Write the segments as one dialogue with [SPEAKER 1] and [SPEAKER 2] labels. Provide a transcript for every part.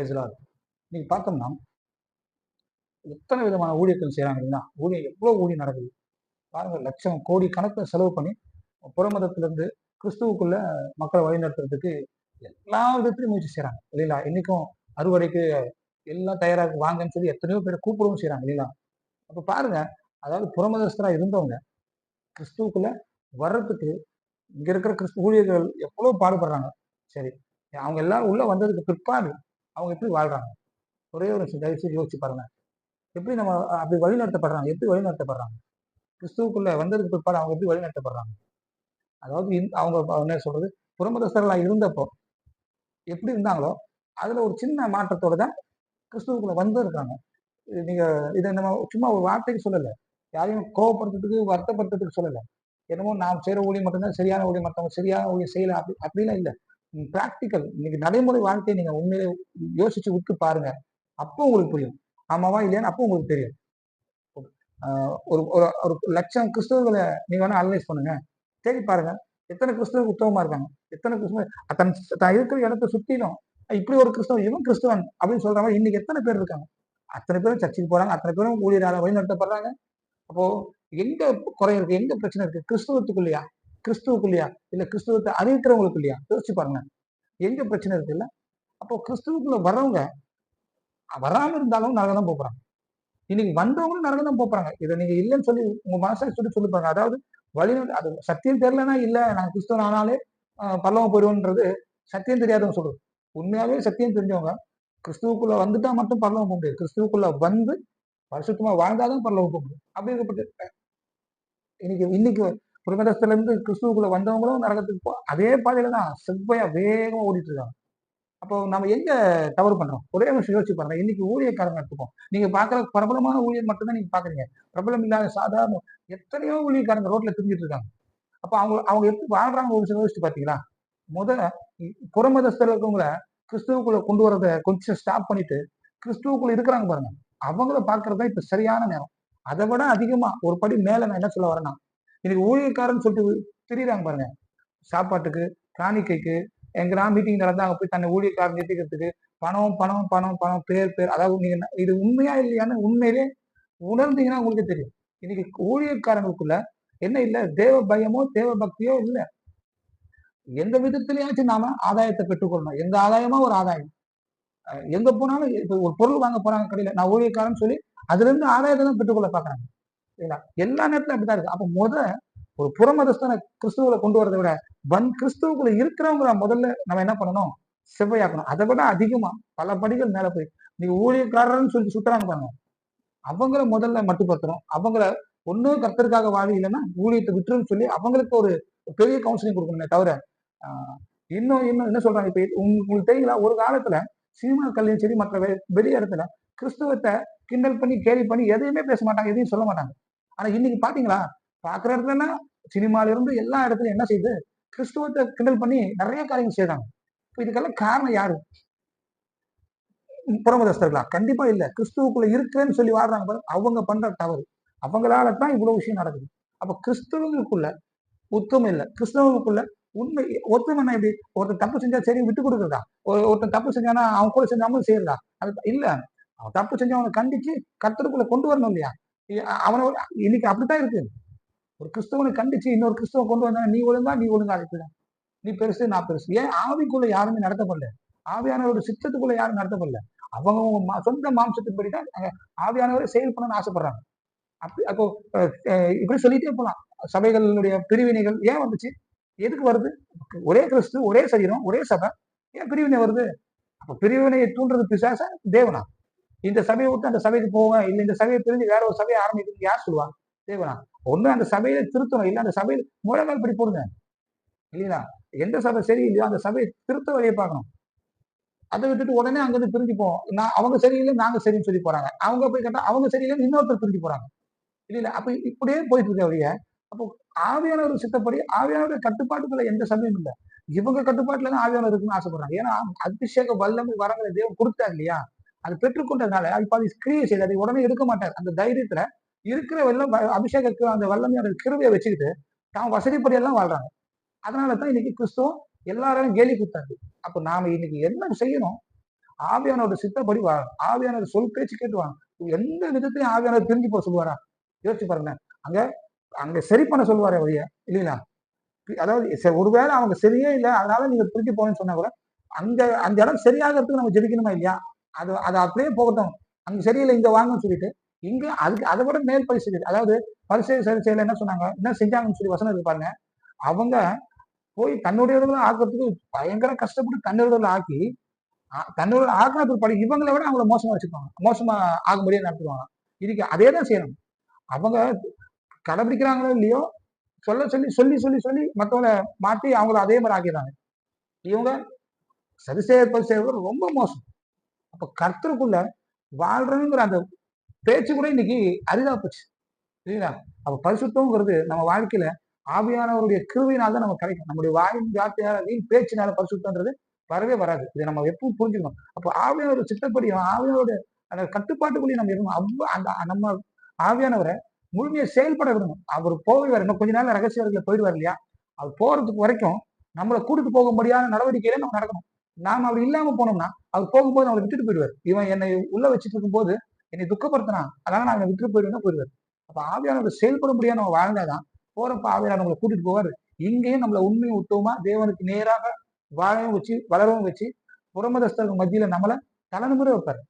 [SPEAKER 1] பேசலாம் நீங்க பார்த்தோம்னா எத்தனை விதமான ஊழியர்கள் செய்கிறாங்க அப்படின்னா ஊழியம் எவ்வளவு ஊழியம் நடக்குது? பாருங்க லட்சம் கோடி கணக்கில் செலவு பண்ணி புறமதத்துல இருந்து கிறிஸ்துவுக்குள்ள மக்களை வழிநடத்துறதுக்கு எல்லா விதத்திலையும் முயற்சி செய்கிறாங்க இல்லைங்களா? இன்னைக்கும் அறுவடைக்கு எல்லாம் தயாராக வாங்கன்னு சொல்லி எத்தனையோ பேரை கூப்பிடவும் செய்கிறாங்க இல்லைங்களா? அப்போ பாருங்க அதாவது புறமதஸ்தராக இருந்தவங்க கிறிஸ்துவுக்குள்ள வர்றதுக்கு இங்க இருக்கிற கிறிஸ்து ஊழியர்கள் எவ்வளவு பாடுபடுறாங்க? சரி அவங்க எல்லாரும் உள்ள வந்ததுக்கு பிற்பாடு அவங்க எப்படி வாழ்றாங்க? ஒரே ஒரு நிமிஷம் தயவு செய்து யோசிச்சு பாருங்க. எப்படி நம்ம அப்படி வழிநடத்தப்படுறாங்க எப்படி வழிநடத்தப்படுறாங்க கிறிஸ்துவுக்குள்ள வந்ததுக்கு பிற்பாடு அவங்க எப்படி வழிநடத்தப்படுறாங்க அதாவது அவங்க என்ன சொல்றது? புறமதஸ்தர்களா இருந்தப்போ எப்படி இருந்தாங்களோ அதுல ஒரு சின்ன மாற்றத்தோட தான் கிறிஸ்துவுக்குள்ள வந்திருக்காங்க இது நீங்க இதை நம்ம சும்மா ஒரு வார்த்தைக்கு சொல்லலை. யாரையும் கோவப்படுத்துறதுக்கு வருத்தப்படுத்துறதுக்கு சொல்லலை. என்னமோ நாம் செய்கிற ஊழியம் மட்டும்தான் சரியான ஊழியம் மற்றவங்க சரியான ஊழியம் செய்யலை அப்படி அப்படிலாம் இல்லை. ப்ராக்டிக்கல் இன்னைக்கு நடைமுறை வாழ்க்கையை நீங்க உண்மையிலே யோசிச்சு விட்டு பாருங்க. அப்போ உங்களுக்கு புரியும். ஆமாவா இல்லையான்னு அப்போ உங்களுக்கு தெரியும். ஒரு ஒரு ஒரு லட்சம் கிறிஸ்தவர்களை நீங்க வேணா அனலைஸ் பண்ணுங்க. தேடி பாருங்க. எத்தனை கிறிஸ்தவர்கள் உத்தமமா இருக்காங்க? எத்தனை கிறிஸ்தவ தன் தான் இருக்கிற இடத்த சுத்திலும் இப்படி ஒரு கிறிஸ்தவன் இவன் கிறிஸ்தவன் அப்படின்னு சொல்ற மாதிரி இன்னைக்கு எத்தனை பேர் இருக்காங்க? அத்தனை பேரும் சர்ச்சுக்கு போறாங்க. அத்தனை பேரும் ஊழியரால வழிநடத்தப்படுறாங்க. அப்போ எங்க குறை இருக்கு? எங்க பிரச்சனை இருக்கு? கிறிஸ்துவத்துக்குள்ளயா? கிறிஸ்துவுக்குள்ளயா? இல்ல கிறிஸ்துவத்தை அறிவிக்கிறவங்களுக்கு இல்லையா யோசிச்சு பாருங்க. எங்க பிரச்சனை இருக்கு இல்ல? அப்போ கிறிஸ்துவுக்குள்ள வர்றவங்க வராம இருந்தாலும் நரகம் தான் போறாங்க. இன்னைக்கு வந்தவங்களும் நரகம் தான் போறாங்க. இதை நீங்க இல்லைன்னு சொல்லி உங்க மனசை சொல்லி சொல்லி பாருங்க. அதாவது வழி அது சத்தியம் தெரியலன்னா இல்ல நாங்கள் கிறிஸ்துவன் ஆனாலே பல்லவம் போயிடுவோம்ன்றது போயிடுவோன்றது சத்தியம் தெரியாதவங்க சொல்றது. உண்மையாவே சத்தியம் தெரிஞ்சவங்க கிறிஸ்துவுக்குள்ள வந்துட்டா மட்டும் பரலோகம் போக முடியாது. கிறிஸ்துவுக்குள்ள வந்து பரிசுத்தமா வாழ்ந்தாதான் பரலோகம் போக முடியும். அப்படி இருக்கப்பட்டு இன்னைக்கு இன்னைக்கு புரமதஸ்துல இருந்து கிறிஸ்துவுக்குள்ள வந்தவங்களும் நரகத்துக்கு போ அதே பாதையில தான் செவ்வையா வேகமா ஓடிட்டு இருக்காங்க அப்போ நம்ம எங்க தவறு பண்றோம்? ஒரே விஷயம் யோசிச்சு பாருங்க. இன்னைக்கு ஊழியக்காரங்க எடுத்துப்போம். நீங்க பாக்குற பிரபலமான ஊழியர் மட்டும்தான் நீங்க பாக்குறீங்க. பிரபலம் இல்லாத சாதாரண எத்தனையோ ஊழியக்காரங்க ரோட்ல திரிஞ்சிட்டு இருக்காங்க. அப்போ அவங்க அவங்க எப்படி வாழ்றாங்க ஒரு விஷயம் யோசிச்சு பாத்தீங்களா? முத புறமதஸ்தர் இருக்கவங்கள கிறிஸ்துவுக்குள்ள கொண்டு வரத கொஞ்சம் ஸ்டாப் பண்ணிட்டு கிறிஸ்துவுக்குள்ள இருக்கிறாங்க பாருங்க. அவங்கள பாக்குறது தான் இப்ப சரியான நேரம். அதை விட அதிகமா ஒரு படி மேல நான் என்ன சொல்ல வரேன்னா இன்னைக்கு ஊழியக்காரன்னு சொல்லிட்டு திரியிறாங்க பாருங்க. சாப்பாட்டுக்கு காணிக்கைக்கு எங்கடா மீட்டிங் நடந்தா அங்க போய் தன்னை ஊழியக்காரன் நிறுத்திக்கிறதுக்கு பணம் பணம் பணம் பணம் பேர் பேர் அதாவது நீங்க இது உண்மையா இல்லையான்னு உண்மையிலே உணர்ந்தீங்கன்னா உங்களுக்கு தெரியும். இன்னைக்கு ஊழியக்காரங்களுக்குள்ள என்ன இல்ல தேவ பயமோ தேவ பக்தியோ இல்ல. எந்த விதத்திலயாச்சும் நாம ஆதாயத்தை பெற்றுக்கொள்ளணும். எந்த ஆதாயமா ஒரு ஆதாயம். எங்க போனாலும் இப்ப ஒரு பொருள் வாங்க போறாங்க கடையில. நான் ஊழியக்காரன்னு சொல்லி அதுல இருந்து ஆதாயத்தை தான் பெற்றுக்கொள்ள பாக்குறாங்க. எல்லா நேரத்திலும் அப்படிதான் இருக்கு. அப்ப முத ஒரு புறமதஸ்தான கிறிஸ்துவங்களை கொண்டு வரதை விட வன் கிறிஸ்துவுக்குள்ள இருக்கிறவங்கள முதல்ல நம்ம என்ன பண்ணணும்? செவ்வையாக்கணும். அதை விட அதிகமா பல படிகள் மேல போய் நீங்க ஊழியக்காரர்னு சொல்லி சுத்துறாங்க பாருங்க. அவங்கள முதல்ல மட்டுப்படுத்தணும். அவங்கள ஒன்னும் கர்த்தருக்காக வாழி இல்லைன்னா ஊழியத்தை விட்டுருன்னு சொல்லி அவங்களுக்கு ஒரு பெரிய கவுன்சிலிங் கொடுக்கணுமே தவிர ஆஹ் இன்னும் இன்னும் என்ன சொல்றாங்க? இப்ப உங்களுக்கு தெரியல ஒரு காலத்துல சினிமா கல்லையும் சரி மற்ற வெளி இடத்துல கிறிஸ்துவத்தை கிண்டல் பண்ணி கேலி பண்ணி எதையுமே பேச மாட்டாங்க எதையும் சொல்ல மாட்டாங்க. ஆனா இன்னைக்கு பாத்தீங்களா? பாக்குற இடத்துல சினிமால இருந்து எல்லா இடத்துலயும் என்ன செய்யுது கிறிஸ்துவத்தை கிண்டல் பண்ணி நிறைய காரியங்கள் செய்யறாங்க இப்போ இதுக்கெல்லாம் காரணம் யாரு? புறமதஸ்தர்களா? கண்டிப்பா இல்ல. கிறிஸ்துவுக்குள்ள இருக்கிறேன்னு சொல்லி வாழ்றாங்க பாரு, அவங்க பண்ற தவறு. அவங்களால தான் இவ்வளவு விஷயம் நடக்குது. அப்ப கிறிஸ்தவங்களுக்குள்ள உத்தமம் இல்ல. கிறிஸ்தவங்களுக்குள்ள உண்மை ஒத்துமைன்னா எப்படி ஒருத்தன் தப்பு செஞ்சா சரி விட்டு கொடுக்குறதா? ஒருத்தன் தப்பு செஞ்சானா அவன் கூட செஞ்சாமல் செய்யறதா? அது இல்ல. அவன் தப்பு செஞ்சவனை கண்டிச்சு கத்தருக்குள்ள கொண்டு வரணும் இல்லையா? அவனை இன்னைக்கு அப்படித்தான் இருக்கு. ஒரு கிறிஸ்தவனை கண்டிச்சு இன்னொரு கிறிஸ்தவன் கொண்டு வந்தா நீ ஒழுங்கா நீ ஒழுங்கா இருப்பிட நீ பெருசு நான் பெருசு. ஏன் ஆவிக்குள்ள யாருமே நடத்தப்படல? ஆவியானவரோட சித்தத்துக்குள்ள யாரும் நடத்தப்படல? அவங்க மா- சொந்த மாம்சத்தின்படி தான் ஆவியானவரை செயல் பண்ணணும்னு ஆசைப்படுறாங்க. அப்படி அப்போ இப்படி சொல்லிட்டே போலாம். சபைகளுடைய பிரிவினைகள் ஏன் வந்துச்சு? எதுக்கு வருது? ஒரே கிறிஸ்து ஒரே சரீரம் ஒரே சபை. ஏன் பிரிவினை வருது? அப்ப பிரிவினையை தூண்டுறது பிசாசா தேவனா? இந்த சபையை விட்டு அந்த சபைக்கு போவேன் இல்லை இந்த சபையை பிரிஞ்சு வேற ஒரு சபையை ஆரம்பிக்கணும் யார் சொல்லுவாங்க? தேவனா? ஒன்று அந்த சபையில திருத்தணும். இல்லை அந்த சபையில் முழங்கால் படி போடுங்க. இல்லைங்களா? எந்த சபை சரி இல்லையோ அந்த சபையை திருத்த வழியை பார்க்கணும். அதை விட்டுட்டு உடனே அங்கிருந்து பிரிஞ்சு போவோம் நான் அவங்க சரியில்லை நாங்க சரின்னு சொல்லி போறாங்க. அவங்க போய் கேட்டா அவங்க சரியில்லைன்னு இன்னொருத்தர் பிரிஞ்சு போறாங்க. இல்ல இல்ல அப்ப இப்படியே போயிட்டு இருக்க வழிய அப்போ ஆவியானவர் சித்தப்படி ஆவியானவர் கட்டுப்பாட்டுக்குள்ள எந்த சபையும் இல்லை. இவங்க கட்டுப்பாட்டுல தான் ஆவியானவர் இருக்குன்னு ஆசைப்படுறாங்க. ஏன்னா அபிஷேக வல்லமை வரங்களை தேவன் கொடுத்தாங்க இல்லையா? அது பெற்றுக்கொண்டதுனால இப்ப அது கிரியை செய்து அதை உடனே எடுக்க மாட்டார். அந்த தைரியத்துல இருக்கிற வெள்ளம் அபிஷேக அந்த வல்லமையோட கிருவியை வச்சுக்கிட்டு தான் வசதிப்படியெல்லாம் வாழ்றாங்க. அதனால தான் இன்னைக்கு கிறிஸ்துவம் எல்லாரும் கேலி கொடுத்தாரு அப்ப நாம இன்னைக்கு என்ன செய்யணும்? ஆவியானோட சித்தப்படி வாழணும் ஆவியான சொல் பேச்சு கேட்டுவாங்க எந்த விதத்திலையும் ஆவியானவர் பிரிஞ்சு போக சொல்லுவாரா? யோசிச்சு பாருங்க அங்க அங்க சரி பண்ண சொல்லுவாரே வழியா இல்லைங்களா? அதாவது ஒருவேளை அவங்க சரியே இல்லை அதனால நீங்க பிரிஞ்சு போகணும்னு சொன்னா கூட அந்த அந்த இடம் சரியாகிறதுக்கு நம்ம ஜெபிக்கணுமா இல்லையா? அது அது அப்படியே போகட்டும். அங்கே சரியில்லை இங்கே வாங்கன்னு சொல்லிட்டு இங்கே அதுக்கு அதை விட மேல் பரிசு அதாவது பரிசு சரி செய்யலை என்ன சொன்னாங்க? என்ன செஞ்சாங்கன்னு சொல்லி வசனம் இருக்கு பாருங்க. அவங்க போய் தன்னுடையவர்களை ஆக்கிறதுக்கு பயங்கர கஷ்டப்பட்டு தன்னுடையவர்களை ஆக்கி தன்னுடைய ஆக்கினத்துக்கு படி இவங்களை விட அவங்கள மோசமாக வச்சுக்குவாங்க. மோசமாக ஆகும்படியே நடத்துவாங்க இதுக்கு அதே தான் செய்யணும். அவங்க கடைபிடிக்கிறாங்களோ இல்லையோ சொல்ல சொல்லி சொல்லி சொல்லி சொல்லி மற்றவங்களை மாற்றி அவங்கள அதே மாதிரி ஆக்கிடுறாங்க. இவங்க சரி செய்ய செய்வது ரொம்ப மோசம். அப்ப கர்த்தருக்குள்ள வாழ்றோங்கிற அந்த பேச்சு கூட இன்னைக்கு அரிதா போச்சு. சரிங்களா அப்ப பரிசுத்தம்ங்கிறது நம்ம வாழ்க்கையில ஆவியானவருடைய கிருவினால் தான் நம்ம கிடைக்கும். நம்முடைய வாயின் வார்த்தையால வீண் பேச்சினால பரிசுத்தம்ன்றது வரவே வராது. இதை நம்ம எப்பவும் புரிஞ்சுக்கணும். அப்போ ஆவியானவர் சித்தப்படியும் ஆவியானோட அந்த கட்டுப்பாட்டுக்குள்ளேயே நம்ம இருக்கணும். அவ்வளோ அந்த நம்ம ஆவியானவரை முழுமையை செயல்பட விடணும். அவர் போவார். இன்னும் கொஞ்ச நாள் ரகசியர்களை போயிடுவார் இல்லையா? அவர் போறதுக்கு வரைக்கும் நம்மளை கூட்டிட்டு போகும்படியான நடவடிக்கையில நம்ம நடக்கணும். நாம் அப்படி இல்லாம போனோம்னா அவர் போகும்போது அவளை விட்டுட்டு போயிடுவார். இவன் என்னை உள்ள வச்சுட்டு இருக்கும்போது என்னை துக்கப்படுத்தினான் அதனால நான் அவனை விட்டுட்டு போயிடுவேன் போயிடுவார். அப்ப ஆவியானவர் முடியாது நம்ம வாழ்ந்தாதான் போறப்ப ஆவியானவர் நம்மளை கூட்டிட்டு போவார். இங்கேயும் நம்மளை உண்மையை விட்டோமா தேவனுக்கு நேராக வாழவும் வச்சு வளரவும் வச்சு புறமதஸ்தர்கள் மத்தியில நம்மளை தலைமுறை வைப்பார்.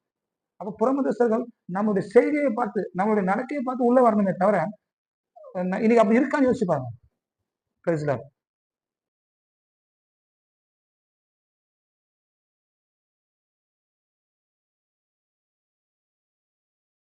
[SPEAKER 1] அப்ப புறமதஸ்தர்கள் நம்மளுடைய செய்தியை பார்த்து நம்மளுடைய நடக்கையை பார்த்து உள்ள வரணுமே தவிர இன்னைக்கு அப்படி இருக்கான்னு யோசிச்சு பாருங்க